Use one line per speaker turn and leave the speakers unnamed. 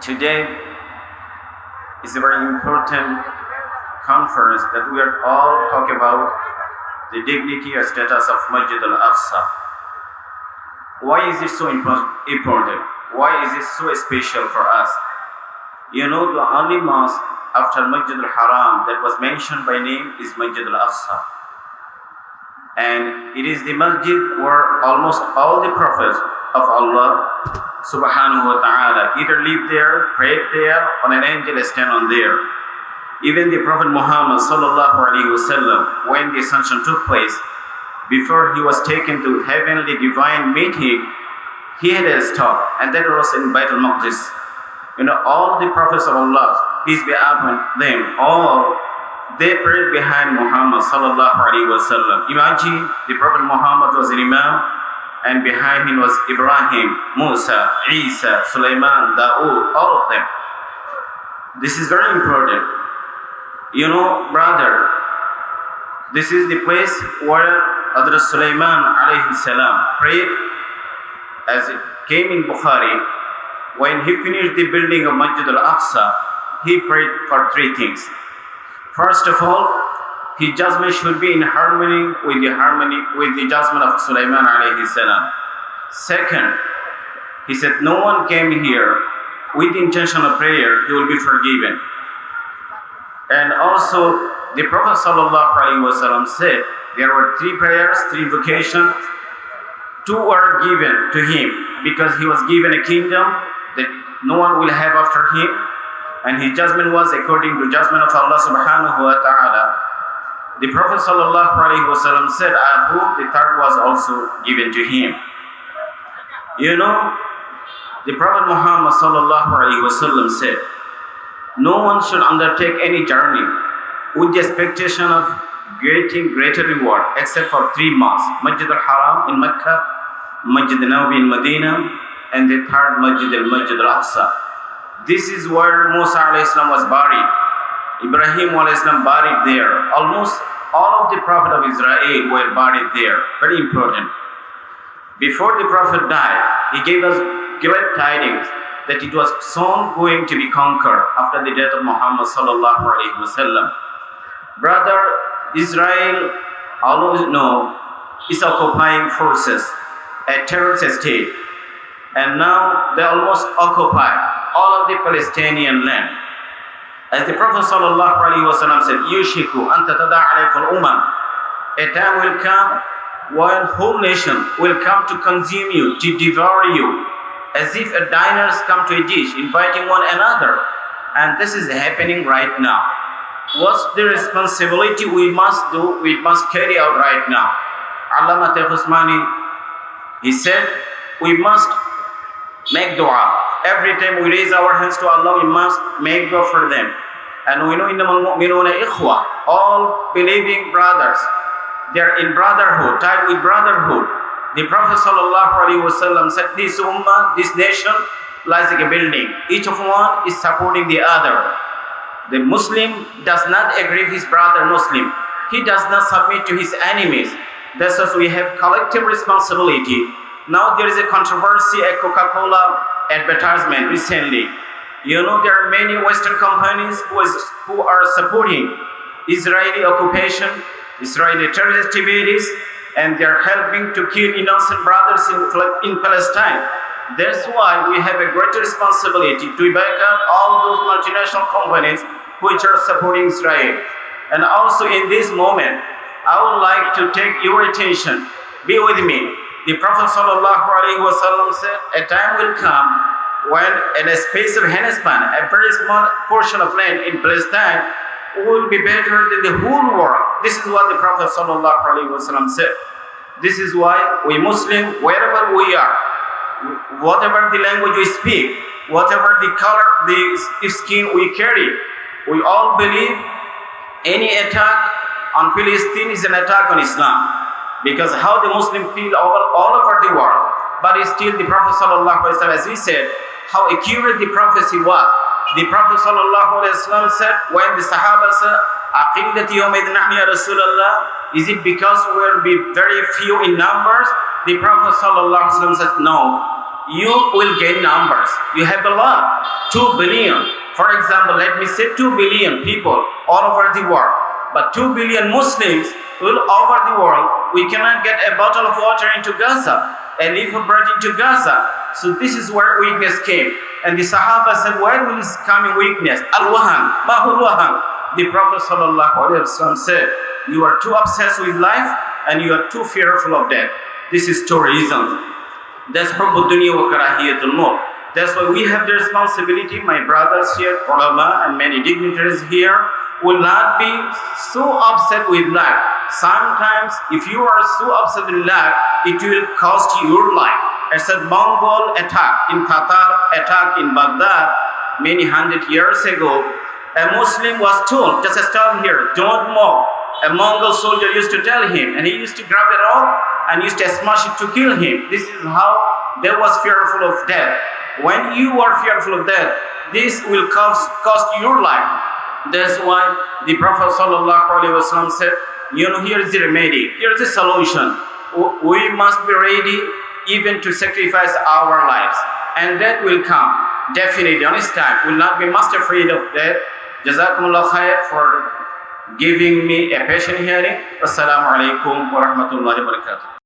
Today is a very important conference that we are all talking about the dignity or status of Masjid al-Aqsa. Why is it so important? Why is it so special for us? You know, the only mosque after Masjid al-Haram that was mentioned by name is Masjid al-Aqsa. And it is the masjid where almost all the prophets of Allah subhanahu wa ta'ala either lived there, prayed there, or an angel stand on there. Even the Prophet Muhammad sallallahu alaihi wasallam, when the ascension took place, before he was taken to heavenly divine meeting, he had a stop, and that was in Baitul Maqdis. You know, all the prophets of Allah, peace be upon them, all they prayed behind Muhammad sallallahu alaihi wasallam. Imagine the Prophet Muhammad was an imam, and behind him was Ibrahim, Musa, Isa, Sulaiman, Dawood, all of them. This is very important. You know, brother, this is the place where Hadrat Sulaiman alayhi salam prayed as it came in Bukhari. When he finished the building of Masjid al-Aqsa, he prayed for three things. First of all, his judgment should be in harmony with the harmony with the judgment of Sulaiman alayhi salam. Second, he said, no one came here with the intention of prayer, he will be forgiven. And also, the Prophet wasallam said there were three prayers, three invocations. Two were given to him because he was given a kingdom that no one will have after him, and his judgment was according to judgment of Allah subhanahu wa ta'ala. The Prophet wasallam said, I hope the third was also given to him. You know, the Prophet Muhammad wasallam said, no one should undertake any journey with the expectation of getting greater reward except for three mosques Masjid al Haram in Mecca, Masjid al Nabi in Medina, and the third Masjid al Masjid al Aqsa. This is where Musa was buried. Ibrahim Islam buried there. Almost all of the Prophet of Israel were buried there. Very important. Before the Prophet died, he gave us great tidings that it was soon going to be conquered after the death of Muhammad sallallahu alaihi wasallam. Brother, Israel always know is occupying forces, a terrorist state, and now they almost occupy all of the Palestinian land. As the Prophet wasallam said, "Yushiku anta alaykum umam." A time will come when whole nation will come to consume you, to devour you, as if a diners come to a dish, inviting one another. And this is happening right now. What's the responsibility we must do, we must carry out right now? Allama Usmani, he said, we must make dua. Every time we raise our hands to Allah, we must make dua for them. And we know in the mu'minuna ikhwa, all believing brothers, they are in brotherhood, tied with brotherhood. The Prophet ﷺ said, This ummah, this nation, lies like a building. Each of one is supporting the other. The Muslim does not agree with his brother Muslim. He does not submit to his enemies. That's why we have collective responsibility. Now there is a controversy, at Coca-Cola advertisement recently. You know there are many Western companies who, is, who are supporting Israeli occupation, Israeli terrorist activities, and they are helping to kill innocent brothers in, in Palestine. That's why we have a great responsibility to back up all those multinational companies which are supporting Israel. And also in this moment, I would like to take your attention. Be with me. The Prophet ﷺ said, a time will come when in a space of Hennespan, a very small portion of land in Palestine, will be better than the whole world. This is what the Prophet ﷺ said. This is why we Muslim, wherever we are, whatever the language we speak, whatever the color, the skin we carry, we all believe any attack on Palestine is an attack on Islam. Because how the Muslim feel all, all over the world. But still the Prophet sallallahu as he said, how accurate the prophecy was. The Prophet sallallahu said, when the Sahaba said, Aqillati ya Rasulullah, is it because we'll be very few in numbers? The Prophet sallallahu says, no. You will gain numbers. You have a lot. Two billion. For example, let me say two billion people all over the world. But two billion Muslims will over the world we cannot get a bottle of water into Gaza, a leaf of bread into Gaza. So this is where weakness came. And the Sahaba said, where will this coming weakness? Al-Wahan. Mahul Wahan. The Prophet ﷺ said, you are too obsessed with life and you are too fearful of death. This is two reasons. That's Hubbud Dunya wa Karahiyatul Maut. That's why we have the responsibility, my brothers here, ulama and many dignitaries here, will not be so upset with life. Sometimes, if you are so upset in life, it will cost your life. It's a Mongol attack in Tatar attack in Baghdad many hundred years ago. A Muslim was told, just stop here, don't move. A Mongol soldier used to tell him, and he used to grab a rock and used to smash it to kill him. This is how they was fearful of death. When you are fearful of death, this will cost, cost your life. That's why the Prophet ﷺ said, you know, here is the remedy, here is the solution. We must be ready even to sacrifice our lives. And that will come, definitely, on its time. Will not be much afraid of death. Jazakumullah khair for giving me a patient hearing. Assalamu alaikum wa rahmatullahi wa barakatuh.